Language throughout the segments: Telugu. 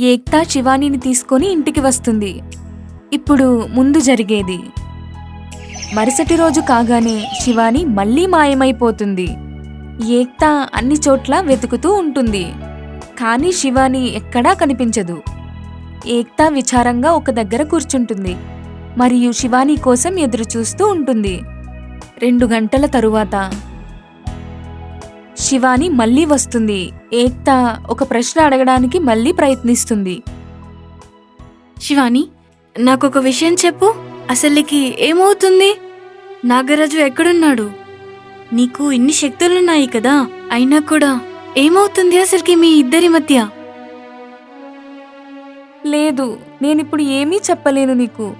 ఏక్తా శివానీని తీసుకొని ఇంటికి వస్తుంది. ఇప్పుడు ముందు జరిగేది. మరుసటి రోజు కాగానే శివాని మళ్ళీ మాయమైపోతుంది. ఏక్తా అన్ని చోట్ల వెతుకుతూ ఉంటుంది. కానీ శివాని ఎక్కడా కనిపించదు. ఏక్తా విచారంగా ఒక దగ్గర కూర్చుంటుంది. మరియు శివాని కోసం ఎదురుచూస్తూ ఉంటుంది. రెండు గంటల తరువాత శివాని మళ్ళీ వస్తుంది. ఏక్తా ఒక ప్రశ్న అడగడానికి మళ్ళీ ప్రయత్నిస్తుంది. శివాని నాకొక విషయం చెప్పు. అసలుకి ఏమవుతుంది? నాగరాజు ఎక్కడున్నాడు? నీకు ఇన్ని శక్తులున్నాయి కదా అయినా కూడా ఏమవుతుంది అసలుకి మీ ఇద్దరి మధ్య? లేదు నేనిప్పుడు ఏమీ చెప్పలేను నీకు.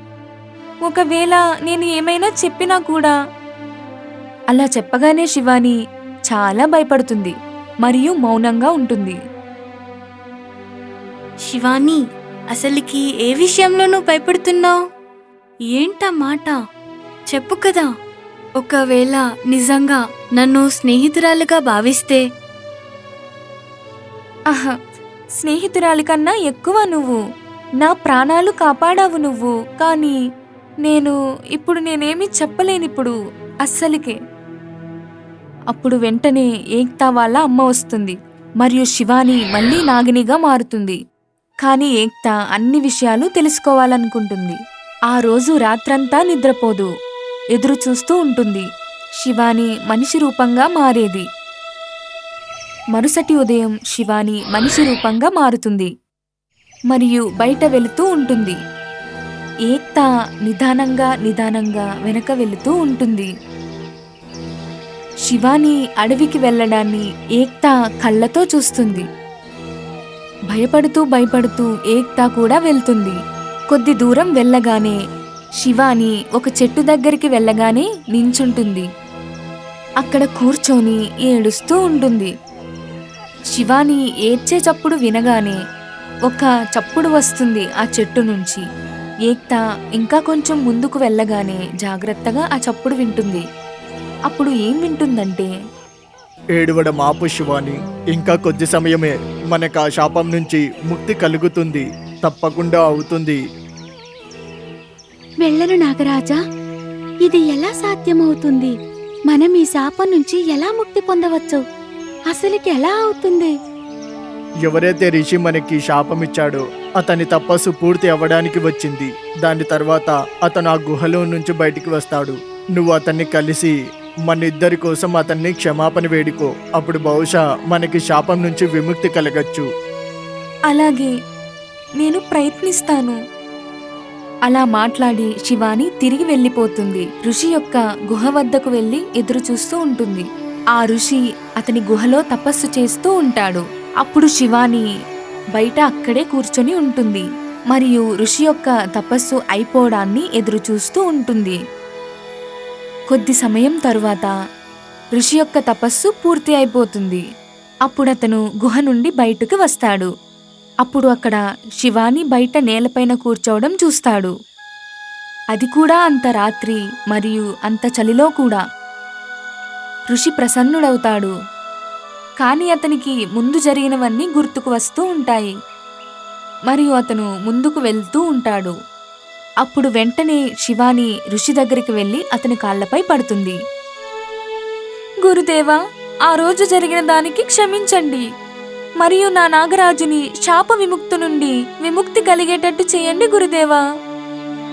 ఒకవేళ నేను ఏమైనా చెప్పినా కూడా. అలా చెప్పగానే శివాని చాలా భయపడుతుంది మరియు మౌనంగా ఉంటుంది. శివాని అసలుకి ఏ విషయంలో నువ్వు భయపడుతున్నావు? ఏంటా మాట? చెప్పు కదా. ఒకవేళ నిజంగా నన్ను స్నేహితురాలుగా భావిస్తే? ఆహా స్నేహితురాలి కన్నా ఎక్కువ నువ్వు. నా ప్రాణాలు కాపాడావు నువ్వు. కానీ నేను ఇప్పుడు నేనేమీ చెప్పలేనిప్పుడు అస్సలికే. అప్పుడు వెంటనే ఏక్తా వాళ్ళ అమ్మ వస్తుంది. మరియు శివాని మళ్ళీ నాగినిగా మారుతుంది. కానీ ఏక్తా అన్ని విషయాలు తెలుసుకోవాలనుకుంటుంది. ఆ రోజు రాత్రంతా నిద్రపోదు. ఎదురు చూస్తూ ఉంటుంది. శివాని మనిషి రూపంగా మారేది. మరుసటి ఉదయం శివాని మనిషి రూపంగా మారుతుంది. మరియు బయట వెళుతూ ఉంటుంది. ఏక్తా నిదానంగా నిదానంగా వెనక వెళుతూ ఉంటుంది. శివాని అడవికి వెళ్ళడాన్ని ఏక్తా కళ్ళతో చూస్తుంది. భయపడుతూ భయపడుతూ ఏక్తా కూడా వెళ్తుంది. కొద్ది దూరం వెళ్ళగానే శివాని ఒక చెట్టు దగ్గరికి వెళ్ళగానే నించుంటుంది. అక్కడ కూర్చొని ఏడుస్తూ ఉంటుంది. శివాని ఏడ్చే చప్పుడు వినగానే ఒక చప్పుడు వస్తుంది ఆ చెట్టు నుంచి. ఏక్తా ఇంకా కొంచెం ముందుకు వెళ్ళగానే జాగ్రత్తగా ఆ చప్పుడు వింటుంది. అప్పుడు ఏం వింటుందంటే? ఏడవడం ఆపు శివాని ఇంకా కొద్ది సమయమే మనకు ఆ శాపం నుంచి ముక్తి కలుగుతుంది తప్పకుండా అవుతుంది. వెళ్ళను నాగరాజా ఇది ఎలా సాధ్యమవుతుంది? మనం ఈ శాపం నుంచి ఎలా ముక్తి పొందవచ్చు? అసలుకి ఎలా అవుతుంది? ఎవరైతే రిషి మనకి శాపం ఇచ్చాడో అతని తపస్సు పూర్తి అవ్వడానికి వచ్చింది. దాని తర్వాత అతను ఆ గుహలో నుంచి బయటికి వస్తాడు. నువ్వు అతన్ని కలిసి మన ఇద్దరి కోసం అతన్ని క్షమాపణ వేడుకో. అప్పుడు బహుశా మనకి శాపం నుంచి విముక్తి కలగచ్చు. అలాగే నేను ప్రయత్నిస్తాను. అలా మాట్లాడి శివాని తిరిగి వెళ్ళిపోతుంది. ఋషి యొక్క గుహ వద్దకు వెళ్ళి ఎదురు చూస్తూ ఉంటుంది. ఆ ఋషి అతని గుహలో తపస్సు చేస్తూ ఉంటాడు. అప్పుడు శివాని బయట అక్కడే కూర్చొని ఉంటుంది. మరియు ఋషి యొక్క తపస్సు అయిపోవడాన్ని ఎదురు చూస్తూ ఉంటుంది. కొద్ది సమయం తరువాత ఋషి యొక్క తపస్సు పూర్తి అయిపోతుంది. అప్పుడు అతను గుహ నుండి బయటకు వస్తాడు. అప్పుడు అక్కడ శివాని బయట నేలపైన కూర్చోవడం చూస్తాడు. అది కూడా అంత రాత్రి మరియు అంత చలిలో కూడా. ఋషి ప్రసన్నుడవుతాడు. కాని అతనికి ముందు జరిగినవన్నీ గుర్తుకు వస్తూ ఉంటాయి. మరియు అతను ముందుకు వెళ్తూ ఉంటాడు. అప్పుడు వెంటనే శివాని ఋషి దగ్గరికి వెళ్ళి అతని కాళ్ళపై పడుతుంది. గురుదేవా ఆ రోజు జరిగిన దానికి క్షమించండి. మరియు నా నాగరాజుని శాప విముక్తు నుండి విముక్తి కలిగేటట్టు చేయండి గురుదేవా.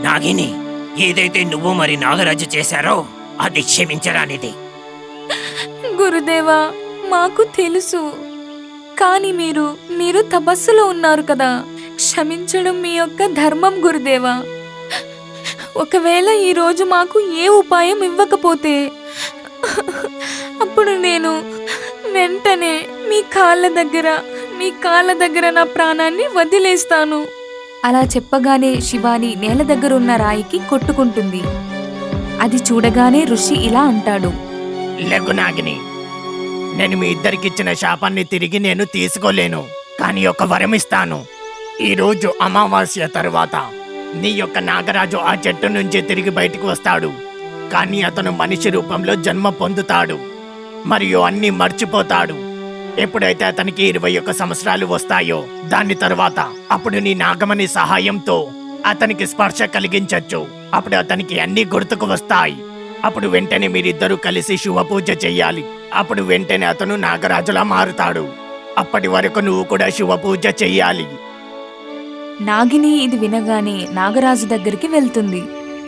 నాగిని ఏదైతే నువ్వు మరి నాగరాజు చేశారో అది క్షమించరానిది. గురుదేవా మాకు తెలుసు. కానీ మీరు మీరు తపస్సులో ఉన్నారు కదా. క్షమించడం మీ యొక్క ధర్మం గురుదేవా. ఒకవేళ ఈరోజు మాకు ఏ ఉపాయం ఇవ్వకపోతే అప్పుడు నేను వెంటనే మీ కాళ్ళ దగ్గర మీ కాళ్ళ దగ్గర నా ప్రాణాన్ని వదిలేస్తాను. అలా చెప్పగానే శివాని నేల దగ్గర ఉన్న రాయికి కొట్టుకుంటుంది. అది చూడగానే ఋషి ఇలా అంటాడు. లఘునాగిని నాగిని నేను మీ ఇద్దరికిచ్చిన శాపాన్ని తిరిగి నేను తీసుకోలేను కానీ ఒక వరం ఇస్తాను. ఈరోజు అమావాస్య తరువాత నీ యొక్క నాగరాజు ఆ చెట్టు నుంచి తిరిగి బయటకు వస్తాడు. కానీ అతను మనిషి రూపంలో జన్మ పొందుతాడు. మరియు అన్ని మర్చిపోతాడు. ఎప్పుడైతే అతనికి ఇరవై ఒక్క సంవత్సరాలు వస్తాయో దాని తర్వాత అప్పుడు నీ నాగమణి సహాయంతో అతనికి స్పర్శ కలిగించొచ్చు. అప్పుడు అతనికి అన్ని గుర్తుకు వస్తాయి. అప్పుడు వెంటనే మీరిద్దరూ కలిసి శివ పూజ చెయ్యాలి అప్పుడు వెంటనే అతను నాగరాజులా మారుతాడు. అప్పటి వరకు నువ్వు కూడా శివ పూజ చెయ్యాలి నాగిని ఇది వినగానే నాగరాజు దగ్గరికి వెళ్తుంది.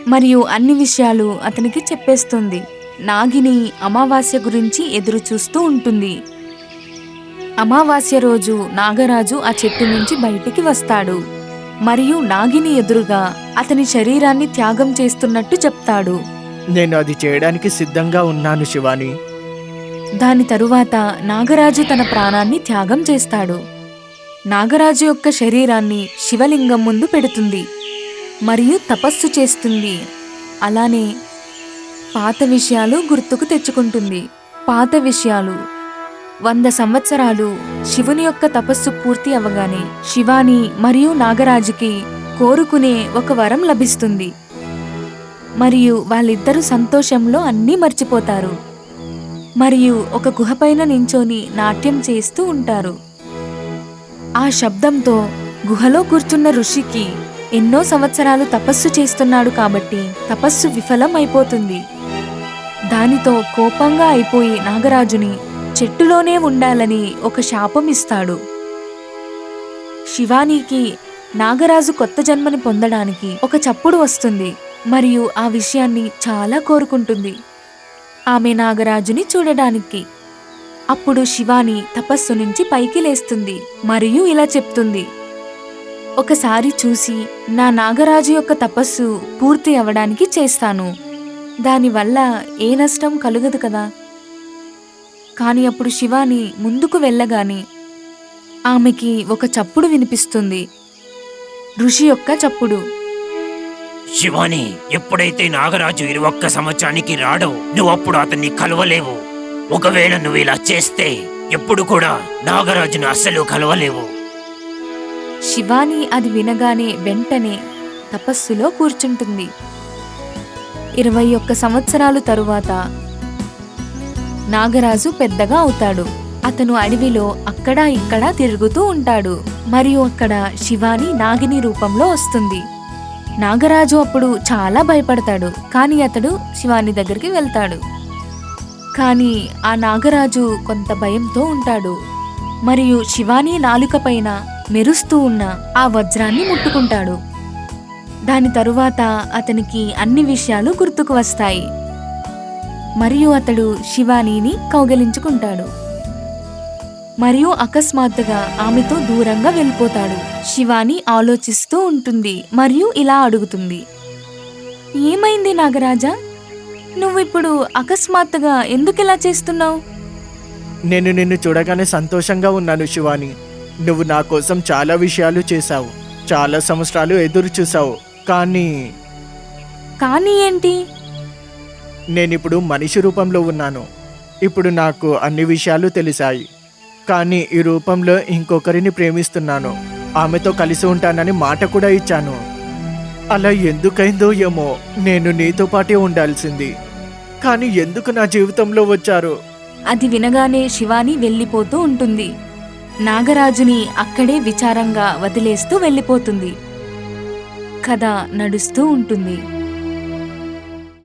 మరియు అన్ని విషయాలు అతనికి చెప్పేస్తుంది. నాగిని అమావాస్య గురించి ఎదురు చూస్తూ ఉంటుంది. అమావాస్య రోజు నాగరాజు ఆ చెట్టు నుంచి బయటికి వస్తాడు. మరియు నాగిని ఎదురుగా అతని శరీరాన్ని త్యాగం చేస్తున్నట్టు చెప్తాడు. నేను అది చేయడానికి సిద్ధంగా ఉన్నాను శివాని. దాని తరువాత నాగరాజు తన ప్రాణాన్ని త్యాగం చేస్తాడు. నాగరాజు యొక్క శరీరాన్ని శివలింగం ముందు పెడుతుంది మరియు తపస్సు చేస్తుంది. అలానే పాత విషయాలు గుర్తుకు తెచ్చుకుంటుంది. పాత విషయాలు. వంద సంవత్సరాలు శివుని యొక్క తపస్సు పూర్తి అవ్వగానే శివాని మరియు నాగరాజుకి కోరుకునే ఒక వరం లభిస్తుంది. మరియు వాళ్ళిద్దరూ సంతోషంలో అన్నీ మర్చిపోతారు. మరియు ఒక గుహపైన నించొని నాట్యం చేస్తూ ఉంటారు. ఆ శబ్దంతో గుహలో కూర్చున్న ఋషికి ఎన్నో సంవత్సరాలు తపస్సు చేస్తున్నాడు కాబట్టి తపస్సు విఫలం అయిపోతుంది దానితో కోపంగా అయిపోయి నాగరాజుని చెట్టులోనే ఉండాలని ఒక శాపం ఇస్తాడు. శివానీకి నాగరాజు కొత్త జన్మని పొందడానికి ఒక చప్పుడు వస్తుంది. మరియు ఆ విషయాన్ని చాలా కోరుకుంటుంది. ఆమె నాగరాజుని చూడడానికి అప్పుడు శివాని తపస్సు నుంచి పైకి లేస్తుంది మరియు ఇలా చెప్తుంది. ఒకసారి చూసి నా నాగరాజు యొక్క తపస్సు పూర్తి అవడానికి చేస్తాను. దానివల్ల ఏ నష్టం కలుగదు కదా? కాని అప్పుడు శివాని ముందుకు వెళ్ళగానే ఆమెకి ఒక చప్పుడు వినిపిస్తుంది. ఋషి యొక్క చప్పుడు. శివాని ఎప్పుడైతే నాగరాజు ఇరువొక్క సంవత్సరానికి రాడో నువ్వు అప్పుడు అతన్ని కలవలేవు. ఒకవేళ నువ్వు ఇలా చేస్తే ఎప్పుడు కూడా నాగరాజును అస్సలు కలవలేవు. శివాని అది వినగానే వెంటనే తపస్సులో కూర్చుంటుంది. ఇరవై ఒక్క సంవత్సరాలు తరువాత నాగరాజు పెద్దగా అవుతాడు. అతను అడవిలో అక్కడా ఇక్కడా తిరుగుతూ ఉంటాడు. మరియు అక్కడ శివాని నాగిని రూపంలో వస్తుంది. నాగరాజు అప్పుడు చాలా భయపడతాడు. కానీ అతడు శివాని దగ్గరికి వెళ్తాడు. కానీ ఆ నాగరాజు కొంత భయంతో ఉంటాడు. మరియు శివాని నాలుకపైన మెరుస్తూ ఉన్న ఆ వజ్రాన్ని ముట్టుకుంటాడు. దాని తరువాత అతనికి అన్ని విషయాలు గుర్తుకు వస్తాయి. మరియు అతడు శివానీని కౌగలించుకుంటాడు. మరియు అకస్మాత్తుగా ఆమెతో దూరంగా వెళ్ళిపోతాడు. శివాని ఆలోచిస్తూ ఉంటుంది మరియు ఇలా అడుగుతుంది. ఏమైంది నాగరాజా? నువ్విప్పుడు అకస్మాత్తుగా ఎందుకు ఇలా చేస్తున్నావు? నేను నిన్ను చూడగానే సంతోషంగా ఉన్నాను శివాని. నువ్వు నా కోసం చాలా విషయాలు చేశావు. చాలా సంవత్సరాలు ఎదురు చూసావు కానీ కానీ ఏంటి? నేనిప్పుడు మనిషి రూపంలో ఉన్నాను. ఇప్పుడు నాకు అన్ని విషయాలు తెలిసాయి. కానీ ఈ రూపంలో ఇంకొకరిని ప్రేమిస్తున్నాను. ఆమెతో కలిసి ఉంటానని మాట కూడా ఇచ్చాను. అలా ఎందుకైందో ఏమో నేను నీతో పాటే ఉండాల్సింది. కానీ ఎందుకు నా జీవితంలో వచ్చారు? అది వినగానే శివాని వెళ్ళిపోతూ ఉంటుంది. నాగరాజుని అక్కడే విచారంగా వదిలేస్తూ వెళ్ళిపోతుంది. కథ నడుస్తూ ఉంటుంది.